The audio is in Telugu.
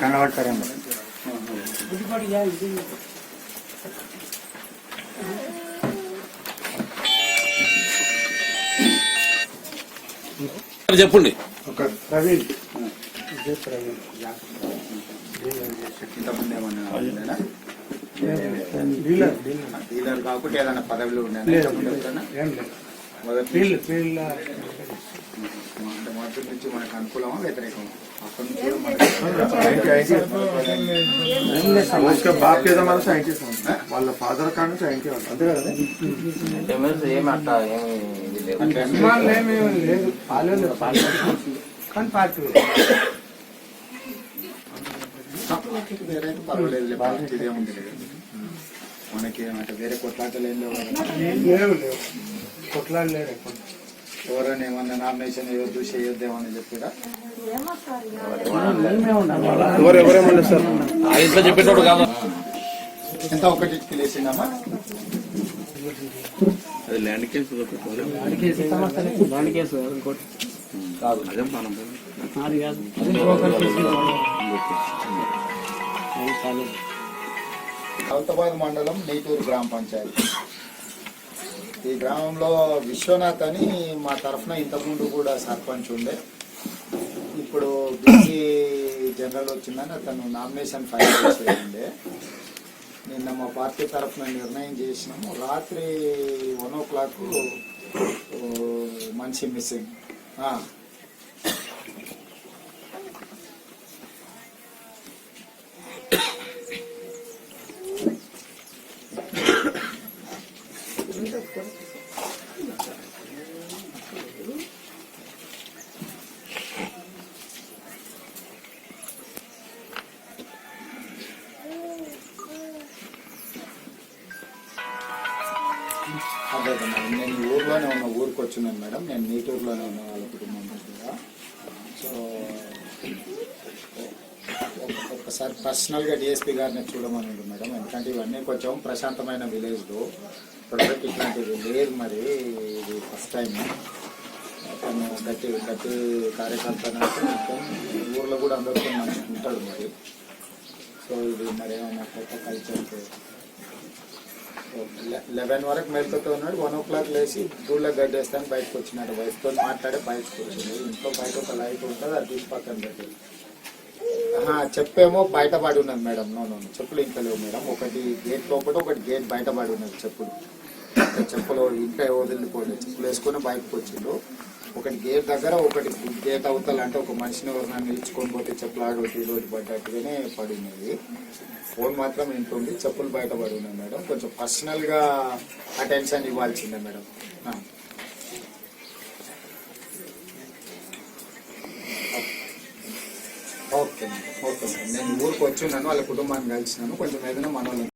కనబడతారేమో చెప్పండి. ఒక ప్రవీణ్. ఇదే ప్రవీణ్. ఇంతకుముందు ఏమన్నా ఉండేనా? డీలర్ కాకుండా ఏదైనా పదవిలో లేదు మొదటి అక్కడి నుంచి మనకు అనుకూలమా వ్యతిరేకమా? అక్కడి నుంచి బాప్ ఏదో వాళ్ళ ఫాదర్ కాడ నుంచి ఆయనకే అంతే కదా? మనకి వేరే కొట్లాట లేవు కొట్లాడలేరు ఎవరైనా ఏమన్నా నామినేషన్ వేయొద్దు చేయొద్దు ఏమన్నా చెప్పిరా? ఎవరు ఇంట్లో చెప్పేటోడు కాదు. ఎంత ఒకటి తెలిసిందమ్మా? అది ల్యాండ్ కేసు కాదు అదే మనం. మండలం నీటూరు గ్రామ పంచాయతీ. ఈ గ్రామంలో విశ్వనాథ్ అని మా తరఫున ఇంతకుముందు కూడా సర్పంచ్ ఉండే. ఇప్పుడు బీసీ జనరల్ వచ్చిందని అతను నామినేషన్ ఫైల్ చేసేయండి నిన్న మా పార్టీ తరఫున నిర్ణయం చేసినాము. రాత్రి వన్ ఓ క్లాక్ మనిషి మిస్సింగ్ అదే మేడం నేను ఊర్లోనే ఉన్న ఊరికి వచ్చినాను మేడం. నేను నీటూరులోనే ఉన్న వాళ్ళ కుటుంబం కూడా సో ఒకసారి ఒక్కసారి పర్సనల్గా డిఎస్పీ గారిని చూడమని ఉంది మేడం. ఎందుకంటే ఇవన్నీ కొంచెం ప్రశాంతమైన విలేజ్లో ప్రోడక్ట్ ఇట్లాంటిది లేదు మరి ఇది ఫస్ట్ టైం తను గట్టి గట్టి కార్యకర్త మొత్తం ఊర్లో కూడా అందరితో మంచి ఉంటాడు మరి. సో ఇది మరి ఏమైనా కొత్త కల్చర్ లెవెన్ వరకు మెలకుతూ ఉన్నాడు. వన్ ఓ క్లాక్ లేచి దూళ్ళ గడ్డేస్తాను బయటకు వచ్చినాడు. వైఫ్తో మాట్లాడే బయటకు వచ్చింది. ఇంట్లో బయట ఒక లైట్ ఉంటుంది అది తీసి పక్కన పెట్టి చెప్పేమో బయటపడి ఉన్నది మేడం. నో నో చెప్పులు ఇంకా లేవు మేడం. ఒకటి గేట్ లోపల ఒకటి గేట్ బయటపడి ఉన్నది చెప్పులు. చెప్పులు ఇంట్లో వదిలిపోలేదు చెప్పులు వేసుకొని బయటకు వచ్చిండు ఒకటి గేట్ దగ్గర ఒకటి గేట్ అవుతాలంటే ఒక మనిషిని ఎవరైనా నిలుచుకొని పోతే చెప్పులు ఆడొట్టి ఈరోజు పడ్డట్టుగానే పడి ఉన్నది ఫోన్ మాత్రం ఇంట్లో ఉంది చెప్పులు బయటపడి ఉన్నాయి మేడం. కొంచెం పర్సనల్గా అటెన్షన్ ఇవ్వాల్సిందే madam. Ah. Okay madam. Okay నేను ఊరికి వచ్చి ఉన్నాను వాళ్ళ కుటుంబాన్ని కలిసినాను. కొంచెం ఏదైనా మనోళ్ళు